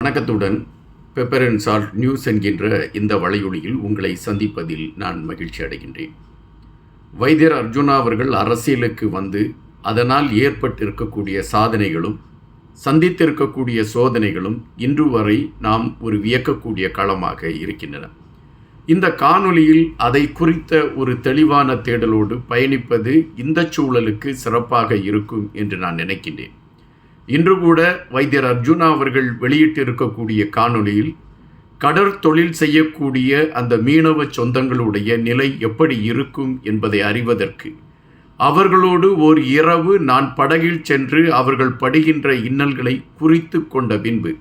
வணக்கத்துடன் pepper and salt news என்கின்ற இந்த வலையொலியில் உங்களை சந்திப்பதில் நான் மகிழ்ச்சி அடைகின்றேன். வைத்தியர் அர்ஜுனா அவர்கள் அரசியலுக்கு வந்து அதனால் ஏற்பட்டிருக்கக்கூடிய சாதனைகளும் சந்தித்திருக்கக்கூடிய சோதனைகளும் இன்று வரை நாம் ஒரு வியக்கக்கூடிய களமாக இருக்கின்றன. இந்த காணொலியில் அதை குறித்த ஒரு தெளிவான தேடலோடு பயணிப்பது இந்த சூழலுக்கு சிறப்பாக இருக்கும் என்று நான் நினைக்கின்றேன். இன்று கூட வைத்தியர் அர்ஜுனா அவர்கள் வெளியிட்டிருக்கக்கூடிய காணொளியில் கடற்தொழில் செய்யக்கூடிய அந்த மீனவ சொந்தங்களுடைய நிலை எப்படி இருக்கும் என்பதை அறிவதற்கு அவர்களோடு ஓர் இரவு நான் படகில் சென்று அவர்கள் படுகின்ற இன்னல்களை குறித்து கொண்ட பின்பு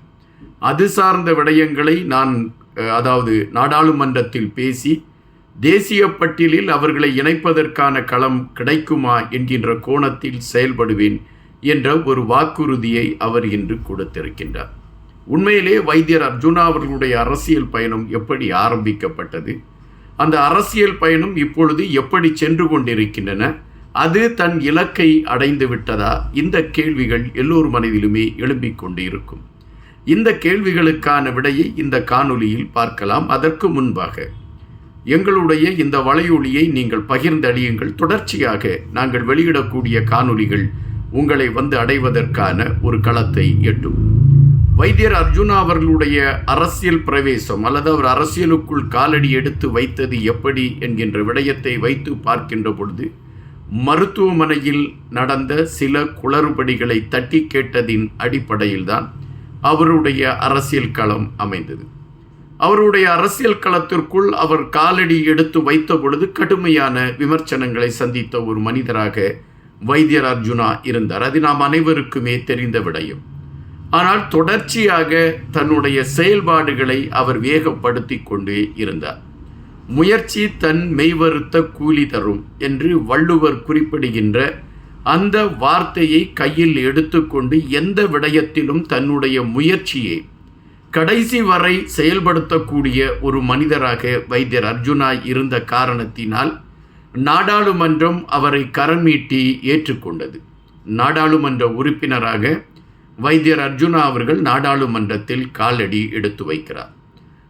அது சார்ந்த விடயங்களை நான் அதாவது நாடாளுமன்றத்தில் பேசி தேசிய பட்டியலில் அவர்களை இணைப்பதற்கான களம் கிடைக்குமா என்கின்ற கோணத்தில் செயல்படுவேன் என்ற ஒரு வாக்குறுதியை அவர் இன்று கொடுத்திருக்கின்றார். உண்மையிலே வைத்தியர் அர்ஜுனா அவர்களுடைய அரசியல் பயணம் எப்படி ஆரம்பிக்கப்பட்டது? அந்த அரசியல் பயணம் இப்பொழுது எப்படி சென்று கொண்டிருக்கின்றன? அது தன் இலக்கை அடைந்து விட்டதா? இந்த கேள்விகள் எல்லோர் மனதிலுமே எழும்பிக் கொண்டு இருக்கும் இந்த கேள்விகளுக்கான விடையை இந்த காணொலியில் பார்க்கலாம். அதற்கு முன்பாக எங்களுடைய இந்த வலையொலியை நீங்கள் பகிர்ந்தடியுங்கள். தொடர்ச்சியாக நாங்கள் வெளியிடக்கூடிய காணொளிகள் உங்களை வந்து அடைவதற்கான ஒரு களத்தை எட்டும். வைத்தியர் அர்ஜுனா அவர்களுடைய அரசியல் பிரவேசம் அல்லது அவர் அரசியலுக்குள் காலடி எடுத்து வைத்தது எப்படி என்கின்ற விடயத்தை வைத்து பார்க்கின்ற பொழுது மருத்துவமனையில் நடந்த சில குளறுபடிகளை தட்டி கேட்டதின் அடிப்படையில்தான் அவருடைய அரசியல் களம் அமைந்தது. அவருடைய அரசியல் களத்திற்குள் அவர் காலடி எடுத்து வைத்த பொழுது கடுமையான விமர்சனங்களை சந்தித்த ஒரு மனிதராக வைத்தியர் அர்ஜுனா இருந்தார். அது நாம் அனைவருக்குமே தெரிந்த விடயம். ஆனால் தொடர்ச்சியாக தன்னுடைய செயல்பாடுகளை அவர் வேகப்படுத்தி கொண்டே இருந்தார். முயற்சி தன் மெய்வருத்த கூலி தரும் என்று வள்ளுவர் குறிப்பிடுகின்ற அந்த வார்த்தையை கையில் எடுத்துக்கொண்டு எந்த விடயத்திலும் தன்னுடைய முயற்சியை கடைசி வரை செயல்படுத்தக்கூடிய ஒரு மனிதராக வைத்தியர் அர்ஜுனா இருந்த காரணத்தினால் நாடாளுமன்றம் அவரை கரமீட்டி ஏற்றுக்கொண்டது. நாடாளுமன்ற உறுப்பினராக வைத்தியர் அர்ஜுனா அவர்கள் நாடாளுமன்றத்தில் காலடி எடுத்து வைக்கிறார்.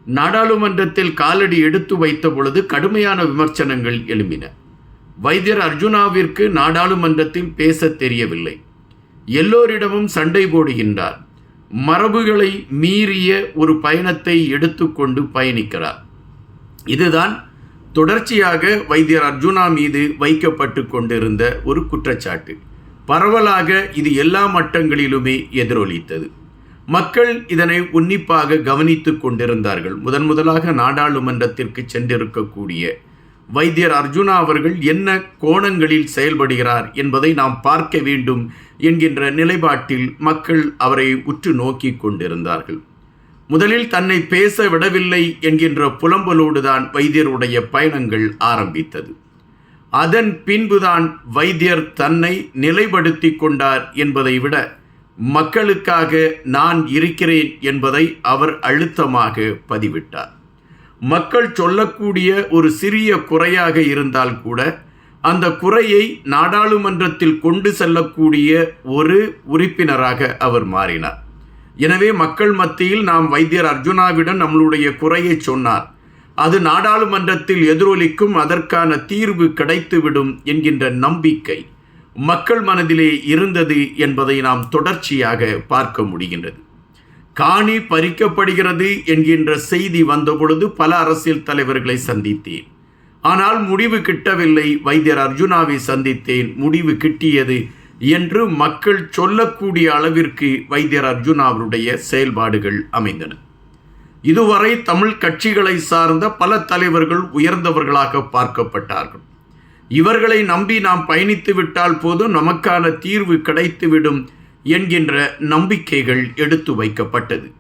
நாடாளுமன்றத்தில் காலடி எடுத்து வைத்த பொழுது கடுமையான விமர்சனங்கள் எழும்பின. வைத்தியர் அர்ஜுனாவிற்கு நாடாளுமன்றத்தில் பேசத் தெரியவில்லை. எல்லோரிடமும் சண்டை போடுகின்றார். மரபுகளை மீறிய ஒரு பயணத்தை எடுத்துக்கொண்டு பயணிக்கிறார். இதுதான் தொடர்ச்சியாக வைத்தியர் அர்ஜுனா மீது வைக்கப்பட்டு கொண்டிருந்த ஒரு குற்றச்சாட்டு. பரவலாக இது எல்லா மட்டங்களிலுமே எதிரொலித்தது. மக்கள் இதனை உன்னிப்பாக கவனித்துக் கொண்டிருந்தார்கள். முதன் முதலாக நாடாளுமன்றத்திற்கு சென்றிருக்கக்கூடிய வைத்தியர் அர்ஜுனா அவர்கள் என்ன கோணங்களில் செயல்படுகிறார் என்பதை நாம் பார்க்க வேண்டும் என்கின்ற நிலைப்பாட்டில் மக்கள் அவரை உற்று நோக்கி கொண்டிருந்தார்கள். முதலில் தன்னை பேச விடவில்லை என்கின்ற புலம்பலோடுதான் வைத்தியருடைய பயணங்கள் ஆரம்பித்தது. அதன் பின்புதான் வைத்தியர் தன்னை நிலைப்படுத்தி கொண்டார் என்பதை விட மக்களுக்காக நான் இருக்கிறேன் என்பதை அவர் அழுத்தமாக பதிவிட்டார். மக்கள் சொல்லக்கூடிய ஒரு சிறிய குறையாக இருந்தால் கூட அந்த குறையை நாடாளுமன்றத்தில் கொண்டு செல்லக்கூடிய ஒரு உறுப்பினராக அவர் மாறினார். எனவே மக்கள் மத்தியில் நாம் வைத்தியர் அர்ஜுனாவிடம் நம்மளுடைய குறையை சொன்னார். அது நாடாளுமன்றத்தில் எதிரொலிக்கும் அதற்கான தீர்வு கிடைத்துவிடும் என்கின்ற நம்பிக்கை மக்கள் மனதிலே இருந்தது என்பதை நாம் தொடர்ச்சியாக பார்க்க முடிகின்றது. காணி பறிக்கப்படுகிறது என்கின்ற செய்தி வந்தபொழுது பல அரசியல் தலைவர்களை சந்தித்தேன். ஆனால் முடிவு கிட்டவில்லை. வைத்தியர் அர்ஜுனாவை சந்தித்தேன். முடிவு கிட்டியது என்று மக்கள் சொல்லக்கூடிய அளவிற்கு வைத்தியர் அர்ஜுனாவுடைய செயல்பாடுகள் அமைந்தன. இதுவரை தமிழ் கட்சிகளை சார்ந்த பல தலைவர்கள் உயர்ந்தவர்களாக பார்க்கப்பட்டார்கள். இவர்களை நம்பி நாம் பயணித்து விட்டால் போதும் நமக்கான தீர்வு கிடைத்துவிடும் என்கின்ற நம்பிக்கைகள் எடுத்து வைக்கப்பட்டது.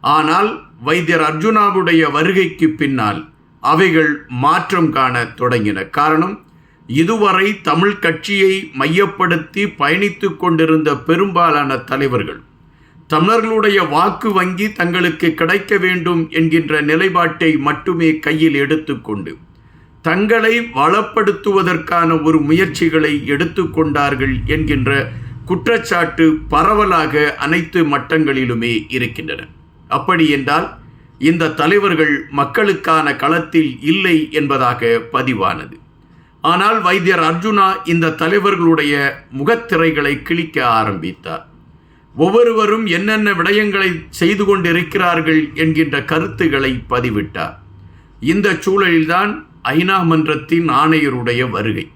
ஆனால் வைத்தியர் அர்ஜுனாவுடைய வருகைக்கு பின்னால் அவைகள் மாற்றம் காண தொடங்கின காரணம் இதுவரை தமிழ் கட்சியை மையப்படுத்தி பயணித்து கொண்டிருந்த பெரும்பாலான தலைவர்கள் தமிழர்களுடைய வாக்கு வங்கி தங்களுக்கு கிடைக்க வேண்டும் என்கின்ற நிலைப்பாட்டை மட்டுமே கையில் எடுத்துக்கொண்டு தங்களை வளப்படுத்துவதற்கான ஒரு முயற்சிகளை எடுத்துக்கொண்டார்கள் என்கின்ற குற்றச்சாட்டு பரவலாக அனைத்து மட்டங்களிலுமே இருக்கின்றன. அப்படி என்றால் இந்த தலைவர்கள் மக்களுக்கான களத்தில் இல்லை என்பதாக பதிவானது. ஆனால் வைத்தியர் அர்ஜுனா இந்த தலைவர்களுடைய முகத்திரைகளை கிழிக்க ஆரம்பித்தார். ஒவ்வொருவரும் என்னென்ன விடயங்களை செய்து கொண்டிருக்கிறார்கள் என்கின்ற கருத்துக்களை பதிவிட்டார். இந்த சூழலில்தான் ஐநா மன்றத்தின் ஆணையருடைய வருகை.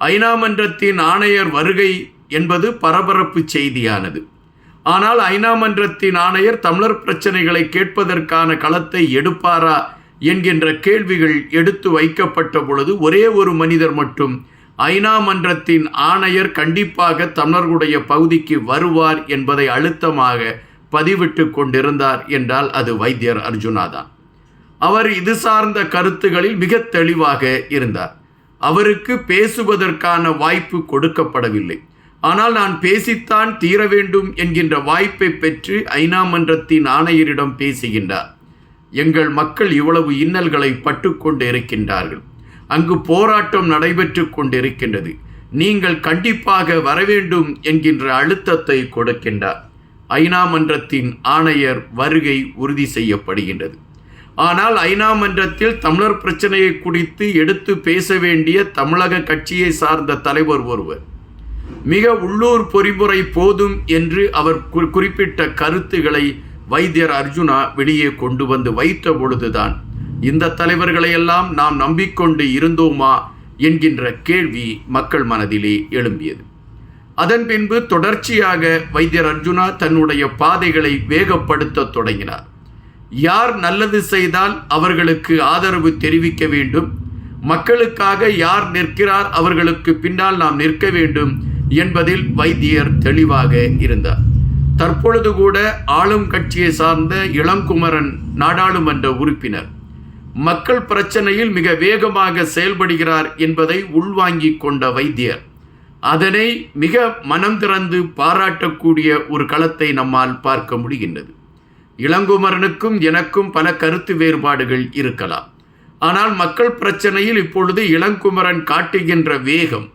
ஐநா மன்றத்தின் ஆணையர் வருகை என்பது பரபரப்பு செய்தியானது. ஆனால் ஐநா மன்றத்தின் ஆணையர் தமிழர் பிரச்சனைகளை கேட்பதற்கான களத்தை எடுப்பாரா என்கின்ற கேள்விகள் எடுத்து வைக்கப்பட்ட பொழுது ஒரே ஒரு மனிதர் மட்டும் ஐநா மன்றத்தின் ஆணையர் கண்டிப்பாக தமிழர்களுடைய பகுதிக்கு வருவார் என்பதை அழுத்தமாக பதிவிட்டு கொண்டிருந்தார் என்றால் அது வைத்தியர் அர்ஜுனா தான் அவர் இது சார்ந்த கருத்துகளில் மிக தெளிவாக இருந்தார். அவருக்கு பேசுவதற்கான வாய்ப்பு கொடுக்கப்படவில்லை. ஆனால் நான் பேசித்தான் தீர வேண்டும் என்கின்ற வாய்ப்பை பெற்று ஐநா மன்றத்தின் ஆணையரிடம் பேசுகின்றார். எங்கள் மக்கள் இவ்வளவு இன்னல்களை பட்டுக்கொண்டு இருக்கின்றார்கள் அங்கு போராட்டம் நடைபெற்று கொண்டிருக்கின்றது நீங்கள் கண்டிப்பாக வரவேண்டும் என்கின்ற அழுத்தத்தை கொடுக்கின்றார். ஐநா மன்றத்தின் ஆணையர் வருகை உறுதி செய்யப்படுகின்றது. ஆனால் ஐநா மன்றத்தில் தமிழர் பிரச்சனையை குறித்து எடுத்து பேச வேண்டிய தமிழக கட்சியை சார்ந்த தலைவர் ஒருவர். மிக உள்ளூர் பொறிமுறை போதும் என்று அவர் குறிப்பிட்ட கருத்துக்களை வைத்தியர் அர்ஜுனா வெளியே கொண்டு வந்து வைத்த பொழுதுதான் இந்த தலைவர்களையெல்லாம் நாம் நம்பிக்கொண்டு இருந்தோமா? என்கின்ற கேள்வி மக்கள் மனதிலே எழும்பியது. அதன் பின்பு தொடர்ச்சியாக வைத்தியர் அர்ஜுனா தன்னுடைய பாதைகளை வேகப்படுத்த தொடங்கினார். யார் நல்லது செய்தால் அவர்களுக்கு ஆதரவு தெரிவிக்க வேண்டும்? மக்களுக்காக யார் நிற்கிறார் அவர்களுக்கு பின்னால் நாம் நிற்க வேண்டும்? என்பதில் வைத்தியர் தெளிவாக இருந்தார். தற்பொழுது கூட ஆளும் கட்சியை சார்ந்த இளங்குமரன் நாடாளுமன்ற உறுப்பினர். மக்கள் பிரச்சனையில் மிக வேகமாக செயல்படுகிறார் என்பதை உள்வாங்கி கொண்ட வைத்தியர். அதனை மிக மனம் திறந்து பாராட்டக்கூடிய ஒரு களத்தை நம்மால் பார்க்க முடிகின்றது. இளங்குமரனுக்கும் எனக்கும் பல கருத்து வேறுபாடுகள் இருக்கலாம். ஆனால் மக்கள் பிரச்சனையில் இப்பொழுது இளங்குமரன் காட்டுகின்ற வேகம்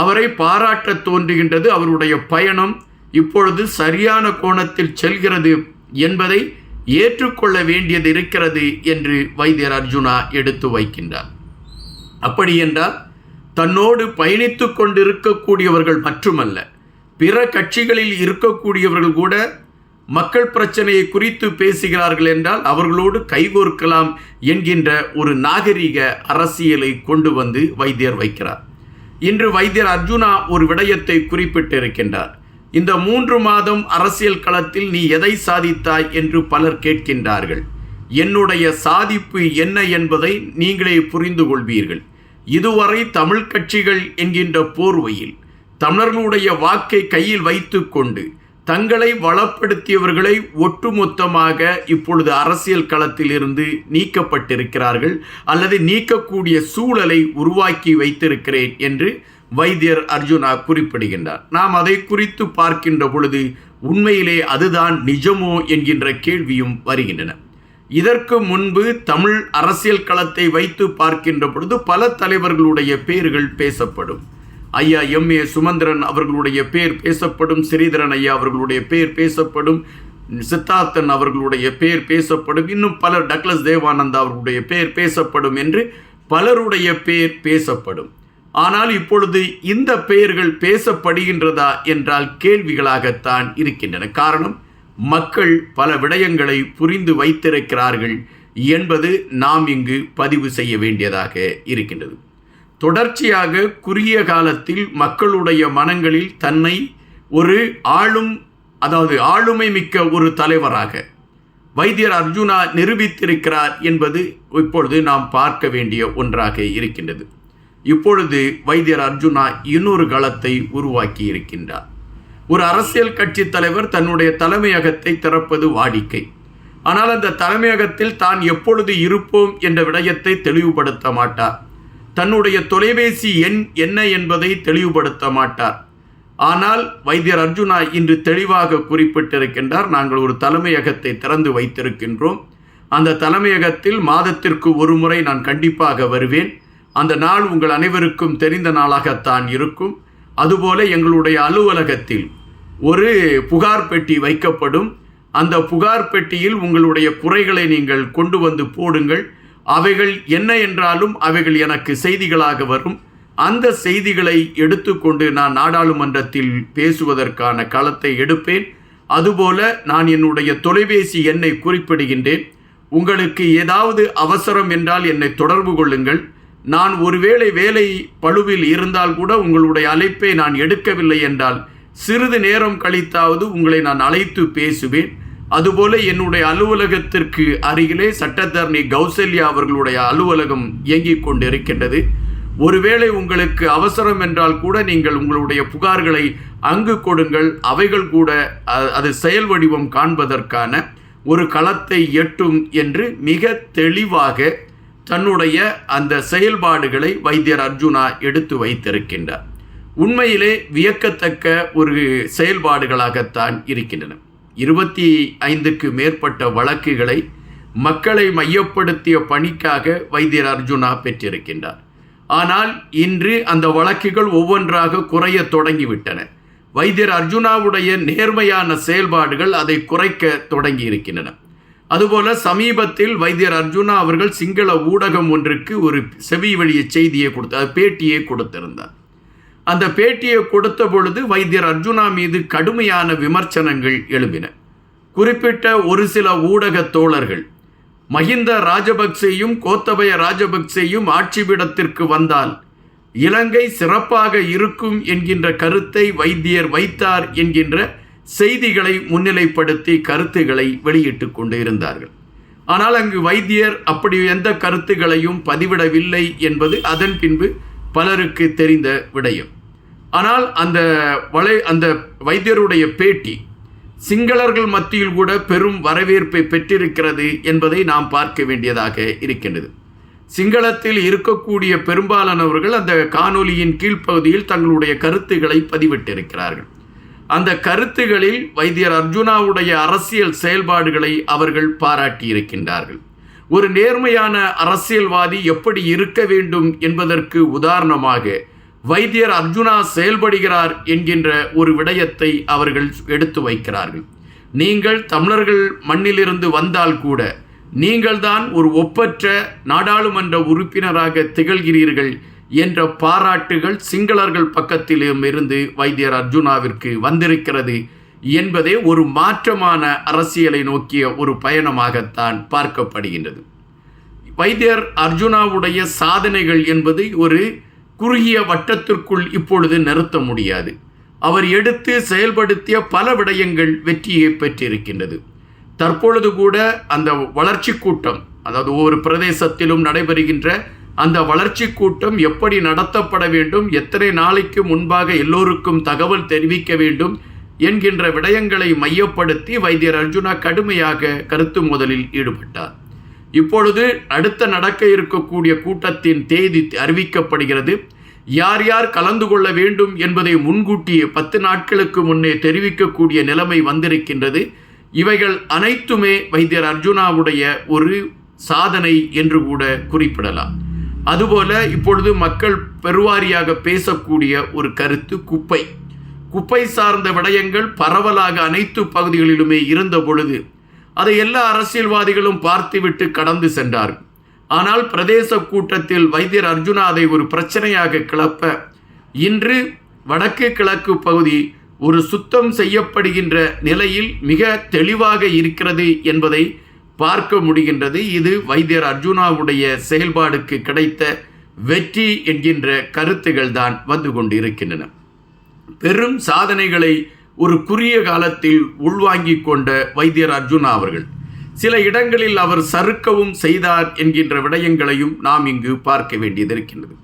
அவரை பாராட்ட தோன்றுகின்றது அவருடைய பயணம் இப்பொழுது சரியான கோணத்தில் செல்கிறது என்பதை ஏற்றுக்கொள்ள வேண்டியது இருக்கிறது என்று வைத்தியர் அர்ஜுனா எடுத்து வைக்கின்றார். அப்படி என்றால் தன்னோடு பயணித்து கொண்டிருக்கக்கூடியவர்கள் மட்டுமல்ல பிற கட்சிகளில் இருக்கக்கூடியவர்கள் கூட மக்கள் பிரச்சனையை குறித்து பேசுகிறார்கள் என்றால் அவர்களோடு கைகோர்க்கலாம் என்கின்ற ஒரு நாகரிக அரசியலை கொண்டு வந்து வைத்தியர் வைக்கிறார். இன்று வைத்தியர் அர்ஜுனா ஒரு விடயத்தை குறிப்பிட்டிருக்கின்றார். இந்த மூன்று மாதம் அரசியல் களத்தில் நீ எதை சாதித்தாய் என்று பலர் கேட்கின்றார்கள். என்னுடைய சாதிப்பு என்ன என்பதை நீங்களே புரிந்து கொள்வீர்கள். இதுவரை தமிழ் கட்சிகள் என்கின்ற போர்வையில் தமிழர்களுடைய வாக்கை கையில் வைத்து கொண்டு தங்களை வளப்படுத்தியவர்களை ஒட்டுமொத்தமாக இப்பொழுது அரசியல் களத்தில் இருந்து நீக்கப்பட்டிருக்கிறார்கள் அல்லது நீக்கக்கூடிய சூழலை உருவாக்கி வைத்திருக்கிறேன் என்று வைத்தியர் அர்ஜுனா குறிப்பிடுகின்றார். நாம் அதை குறித்து பார்க்கின்ற பொழுது உண்மையிலே அதுதான் நிஜமோ என்கின்ற கேள்வியும் வருகின்றன. இதற்கு முன்பு தமிழ் அரசியல் களத்தை வைத்து பார்க்கின்ற பொழுது பல தலைவர்களுடைய பெயர்கள் பேசப்படும். ஐயா எம். ஏ. சுமந்திரன் அவர்களுடைய பெயர் பேசப்படும் ஸ்ரீதரன் ஐயா அவர்களுடைய பெயர் பேசப்படும் சித்தார்த்தன் அவர்களுடைய பெயர் பேசப்படும் இன்னும் பலர் டக்ளஸ் தேவானந்தா அவர்களுடைய பெயர் பேசப்படும் என்று பலருடைய பெயர் பேசப்படும். ஆனால் இப்பொழுது இந்த பெயர்கள் பேசப்படுகின்றதா என்றால் கேள்விகளாகத்தான் இருக்கின்றன. காரணம் மக்கள் பல விடயங்களை புரிந்து வைத்திருக்கிறார்கள் என்பது நாம் இங்கு பதிவு செய்ய வேண்டியதாக இருக்கின்றது. தொடர்ச்சியாக குறுகிய காலத்தில் மக்களுடைய மனங்களில் தன்னை ஒரு ஆளும் அதாவது ஆளுமை மிக்க ஒரு தலைவராக வைத்தியர் அர்ஜுனா நிரூபித்திருக்கிறார் என்பது இப்பொழுது நாம் பார்க்க வேண்டிய ஒன்றாக இருக்கின்றது. இப்பொழுது வைத்தியர் அர்ஜுனா இன்னொரு களத்தை உருவாக்கி இருக்கின்றார் ஒரு அரசியல் கட்சி தலைவர் தன்னுடைய தலைமையகத்தை திறப்பது வாடிக்கை. ஆனால் அந்த தலைமையகத்தில் தான் எப்பொழுது இருப்போம் என்ற விடயத்தை தெளிவுபடுத்த மாட்டார். தன்னுடைய தொலைபேசி எண் என்ன என்பதை தெளிவுபடுத்த மாட்டார். ஆனால் வைத்தியர் அர்ஜுனா இன்று தெளிவாக குறிப்பிட்டிருக்கின்றார் நாங்கள் ஒரு தலைமையகத்தை திறந்து வைத்திருக்கின்றோம். அந்த தலைமையகத்தில் மாதத்திற்கு ஒரு முறை நான் கண்டிப்பாக வருவேன். அந்த நாள் உங்கள் அனைவருக்கும் தெரிந்த நாளாகத்தான் இருக்கும். அதுபோல எங்களுடைய அலுவலகத்தில் ஒரு புகார் பெட்டி வைக்கப்படும். அந்த புகார் பெட்டியில் உங்களுடைய குறைகளை நீங்கள் கொண்டு வந்து போடுங்கள். அவைகள் என்ன என்றாலும் அவைகள் எனக்கு செய்திகளாக வரும். அந்த செய்திகளை எடுத்துக்கொண்டு நான் நாடாளுமன்றத்தில் பேசுவதற்கான களத்தை எடுப்பேன். அதுபோல நான் என்னுடைய தொலைபேசி எண்ணை குறிப்பிடுகின்றேன். உங்களுக்கு ஏதாவது அவசரம் என்றால் என்னை தொடர்பு கொள்ளுங்கள். நான் ஒருவேளை வேலை பழுவில் இருந்தால் கூட உங்களுடைய அழைப்பை நான் எடுக்கவில்லை என்றால் சிறிது நேரம் கழித்தாவது உங்களை நான் அழைத்து பேசுவேன். அதுபோல என்னுடைய அலுவலகத்திற்கு அருகிலே சட்டத்தரணி கௌசல்யா அவர்களுடைய அலுவலகம் இயங்கிக் கொண்டிருக்கின்றது. ஒருவேளை உங்களுக்கு அவசரம் என்றால் கூட நீங்கள் உங்களுடைய புகார்களை அங்கு கொடுங்கள். அவைகள் கூட அது செயல் வடிவம் காண்பதற்கான ஒரு களத்தை எட்டும் என்று மிக தெளிவாக தன்னுடைய அந்த செயல்பாடுகளை வைத்தியர் அர்ஜுனா எடுத்து வைத்திருக்கின்றார். உண்மையிலே வியக்கத்தக்க ஒரு செயல்பாடுகளாகத்தான் இருக்கின்றன. இருபத்தி ஐந்துக்கு மேற்பட்ட வழக்குகளை மக்களை மையப்படுத்திய பணிக்காக வைத்தியர் அர்ஜுனா பெற்றிருக்கின்றார். ஆனால் இன்று அந்த வழக்குகள் ஒவ்வொன்றாக குறைய தொடங்கிவிட்டன. வைத்தியர் அர்ஜுனாவுடைய நேர்மையான செயல்பாடுகள் அதை குறைக்க தொடங்கி இருக்கின்றன அதுபோல சமீபத்தில் வைத்தியர் அர்ஜுனா அவர்கள் சிங்கள ஊடகம் ஒன்றுக்கு ஒரு செவி வழிய செய்தியை கொடுத்த பேட்டியை கொடுத்திருந்தார். அந்த பேட்டியை கொடுத்த பொழுது வைத்தியர் அர்ஜுனா மீது கடுமையான விமர்சனங்கள் எழும்பின. குறிப்பிட்ட ஒரு சில ஊடக தோழர்கள் மஹிந்த ராஜபக்சேயும் கோத்தபய ராஜபக்சேயும் ஆட்சிபிடத்திற்கு வந்தால் இலங்கை சிறப்பாக இருக்கும் என்கின்ற கருத்தை வைத்தியர் வைத்தார் என்கின்ற செய்திகளை முன்னிலைப்படுத்தி கருத்துக்களை வெளியிட்டு கொண்டு இருந்தார்கள் ஆனால் அங்கு வைத்தியர் அப்படி எந்த கருத்துகளையும் பதிவிடவில்லை என்பது அதன் பின்பு பலருக்கு தெரிந்த விடயம். ஆனால் அந்த வலை அந்த வைத்தியருடைய பேட்டி சிங்களர்கள் மத்தியில் கூட பெரும் வரவேற்பை பெற்றிருக்கிறது என்பதை நாம் பார்க்க வேண்டியதாக இருக்கின்றது. சிங்களத்தில் இருக்கக்கூடிய பெரும்பாலானவர்கள் அந்த காணொலியின் கீழ்ப்பகுதியில் தங்களுடைய கருத்துக்களை பதிவிட்டிருக்கிறார்கள். அந்த கருத்துகளில் வைத்தியர் அர்ஜுனாவுடைய அரசியல் செயல்பாடுகளை அவர்கள் பாராட்டியிருக்கின்றார்கள். ஒரு நேர்மையான அரசியல்வாதி எப்படி இருக்க வேண்டும் என்பதற்கு உதாரணமாக வைத்தியர் அர்ஜுனா செயல்படுகிறார் என்கின்ற ஒரு விடயத்தை அவர்கள் எடுத்து வைக்கிறார்கள். நீங்கள் தமிழர்கள் மண்ணிலிருந்து வந்தால் கூட நீங்கள்தான் ஒரு ஒப்பற்ற நாடாளுமன்ற உறுப்பினராக திகழ்கிறீர்கள் என்ற பாராட்டுகள் சிங்களர்கள் பக்கத்திலும் இருந்து வைத்தியர் அர்ஜுனாவிற்கு வந்திருக்கிறது என்பதே ஒரு மாற்றமான அரசியலை நோக்கிய ஒரு பயணமாகத்தான் பார்க்கப்படுகின்றது. வைத்தியர் அர்ஜுனாவுடைய சாதனைகள் என்பது ஒரு குறுகிய வட்டத்திற்குள் இப்பொழுது நிறுத்த முடியாது. அவர் எடுத்து செயல்படுத்திய பல விடயங்கள் வெற்றியை பெற்றிருக்கின்றது. தற்பொழுது கூட அந்த வளர்ச்சி கூட்டம் அதாவது ஒவ்வொரு பிரதேசத்திலும் நடைபெறுகின்ற அந்த வளர்ச்சி கூட்டம் எப்படி நடத்தப்பட வேண்டும் எத்தனை நாளைக்கு முன்பாக எல்லோருக்கும் தகவல் தெரிவிக்க வேண்டும் என்கின்ற விடயங்களை மையப்படுத்தி வைத்தியர் அர்ஜுனா கடுமையாக கருத்து முதலில் ஈடுபட்டார். இப்பொழுது அடுத்த நடக்க இருக்கக்கூடிய கூட்டத்தின் தேதி அறிவிக்கப்படுகிறது. யார் யார் கலந்து கொள்ள வேண்டும் என்பதை முன்கூட்டியே பத்து நாட்களுக்கு முன்னே தெரிவிக்கக்கூடிய நிலைமை வந்திருக்கின்றது. இவைகள் அனைத்துமே வைத்தியர் அர்ஜுனாவுடைய ஒரு சாதனை என்று கூட குறிப்பிடலாம். அதுபோல இப்பொழுது மக்கள் பெருவாரியாக பேசக்கூடிய ஒரு கருத்து குப்பை. குப்பை சார்ந்த விடயங்கள் பரவலாக அனைத்து பகுதிகளிலுமே இருந்த பொழுது அதை எல்லா அரசியல்வாதிகளும் பார்த்துவிட்டு கடந்து சென்றார்கள் ஆனால் பிரதேச கூட்டத்தில் வைத்தியர் அர்ஜுனா அதை ஒரு பிரச்சனையாக கிளப்ப இன்று வடக்கு கிழக்கு பகுதி ஒரு சுத்தம் செய்யப்படுகின்ற நிலையில் மிக தெளிவாக இருக்கிறது என்பதை பார்க்க முடிகின்றது. இது வைத்தியர் அர்ஜுனாவுடைய செயல்பாடுக்கு கிடைத்த வெற்றி என்கின்ற கருத்துகள் தான் வந்து கொண்டிருக்கின்றன. பெரும் சாதனைகளை ஒரு குறுகிய காலத்தில் உள்வாங்கிக் கொண்ட வைத்தியர் அர்ஜுனா அவர்கள். சில இடங்களில் அவர் சறுக்கவும் செய்தார் என்கின்ற விடயங்களையும் நாம் இங்கு பார்க்க வேண்டியது இருக்கின்றது.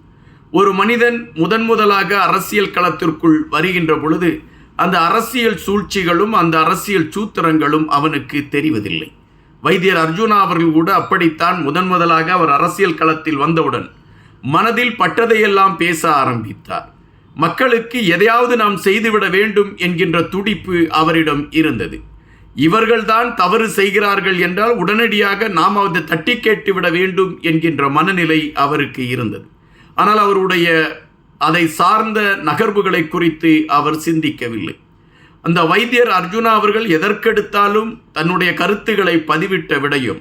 ஒரு மனிதன் முதன் முதலாக அரசியல் களத்திற்குள் வருகின்ற பொழுது அந்த அரசியல் சூழ்ச்சிகளும் அந்த அரசியல் சூத்திரங்களும் அவனுக்கு தெரிவதில்லை. வைத்தியர் அர்ஜுனா அவர்கள் கூட அப்படித்தான் முதன் முதலாக அவர் அரசியல் களத்தில் வந்தவுடன் மனதில் பட்டதையெல்லாம் பேச ஆரம்பித்தார். மக்களுக்கு எதையாவது நாம் செய்துவிட வேண்டும் என்கின்ற துடிப்பு அவரிடம் இருந்தது. இவர்கள்தான் தவறு செய்கிறார்கள் என்றால் உடனடியாக நாம் அதை தட்டி கேட்டுவிட வேண்டும் என்கின்ற மனநிலை அவருக்கு இருந்தது. ஆனால் அவருடைய அதை சார்ந்த நகர்வுகளை குறித்து அவர் சிந்திக்கவில்லை. அந்த வைத்தியர் அர்ஜுனா அவர்கள் எதற்கெடுத்தாலும் தன்னுடைய கருத்துக்களை பதிவிட்ட விடையும்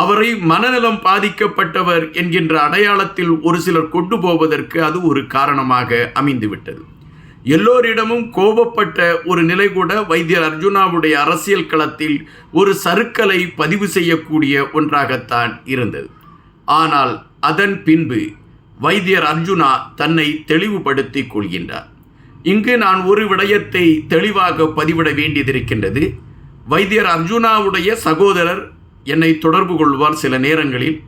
அவரை மனநலம் பாதிக்கப்பட்டவர் என்கின்ற அடையாளத்தில் ஒரு சிலர் கொண்டு போவதற்கு அது ஒரு காரணமாக அமைந்துவிட்டது. எல்லோரிடமும் கோபப்பட்ட ஒரு நிலை கூட வைத்தியர் அர்ஜுனாவுடைய அரசியல் களத்தில் ஒரு சறுக்கலை பதிவு செய்யக்கூடிய ஒன்றாகத்தான் இருந்தது. ஆனால் அதன் பின்பு வைத்தியர் அர்ஜுனா தன்னை தெளிவுபடுத்திக் கொள்கின்றார். இங்கு நான் ஒரு விடயத்தை தெளிவாக பதிவிட வேண்டியதிருக்கின்றது. வைத்தியர் அர்ஜுனாவுடைய சகோதரர் என்னை தொடர்பு கொள்வார் சில நேரங்களில்.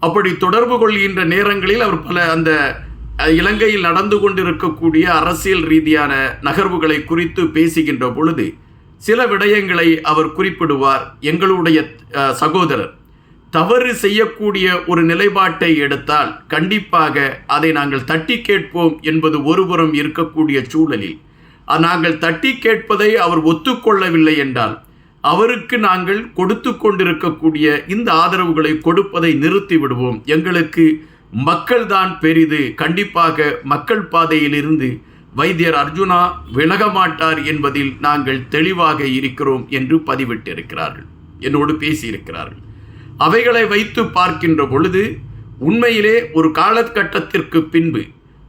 அப்படி தொடர்பு கொள்கின்ற நேரங்களில் அவர் பல அந்த இலங்கையில் நடந்து கொண்டிருக்கக்கூடிய அரசியல் ரீதியான நகர்வுகளை குறித்து பேசுகின்ற பொழுது சில விடயங்களை அவர் குறிப்பிடுவார். எங்களுடைய சகோதரர். தவறு செய்யக்கூடிய ஒரு நிலைப்பாட்டை எடுத்தால் கண்டிப்பாக அதை நாங்கள் தட்டி கேட்போம் என்பது ஒருபுறம் இருக்கக்கூடிய சூழலில். நாங்கள் தட்டி கேட்பதை அவர் ஒத்துக்கொள்ளவில்லை என்றால் அவருக்கு நாங்கள் கொடுத்து கொண்டிருக்கக்கூடிய இந்த ஆதரவுகளை கொடுப்பதை நிறுத்தி விடுவோம். எங்களுக்கு மக்கள்தான் பெரிது. கண்டிப்பாக மக்கள் பாதையிலிருந்து வைத்தியர் அர்ஜுனா விலக மாட்டார் என்பதில் நாங்கள் தெளிவாக இருக்கிறோம் என்று பதிவிட்டிருக்கிறார்கள். என்னோடு பேசியிருக்கிறார்கள். அவைகளை வைத்து பார்க்கின்ற பொழுது உண்மையிலே ஒரு காலகட்டத்திற்கு பின்பு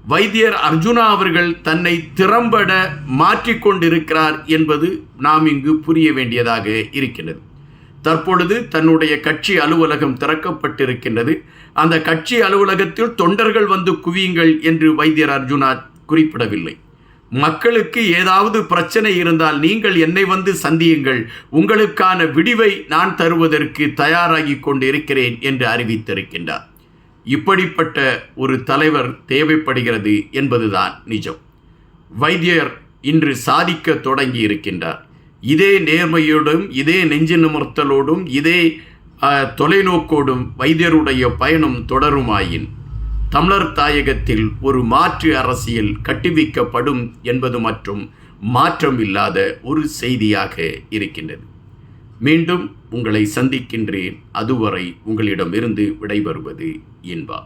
வைத்தியர் அர்ஜுனா அவர்கள் தன்னை திறம்பட மாற்றிக்கொண்டிருக்கிறார் என்பது நாம் இங்கு புரிய வேண்டியதாக இருக்கிறது தற்பொழுது தன்னுடைய கட்சி அலுவலகம் திறக்கப்பட்டிருக்கின்றது. அந்த கட்சி அலுவலகத்தில் தொண்டர்கள் வந்து குவியுங்கள் என்று வைத்தியர் அர்ஜுனா குறிப்பிடவில்லை. மக்களுக்கு ஏதாவது பிரச்சனை இருந்தால் நீங்கள் என்னை வந்து சந்தியுங்கள். உங்களுக்கான விடிவை நான் தருவதற்கு தயாராகி கொண்டிருக்கிறேன் என்று அறிவித்திருக்கின்றார். இப்படிப்பட்ட ஒரு தலைவர் தேவைப்படுகிறது என்பதுதான் நிஜம். வைத்தியர் இன்று சாதிக்க தொடங்கி இருக்கின்றார் இதே நேர்மையோடும் இதே நெஞ்சு நிமிர்த்தலோடும் இதே தொலைநோக்கோடும் வைத்தியருடைய பயணம் தொடருமாயின் தமிழர் தாயகத்தில் ஒரு மாற்று அரசியல் கட்டுவிக்கப்படும் என்பது மற்றும் மாற்றம் இல்லாத ஒரு செய்தியாக இருக்கின்றது. மீண்டும் உங்களை சந்திக்கின்றேன். அதுவரை உங்களிடமிருந்து விடைபெறுவது இன்பா.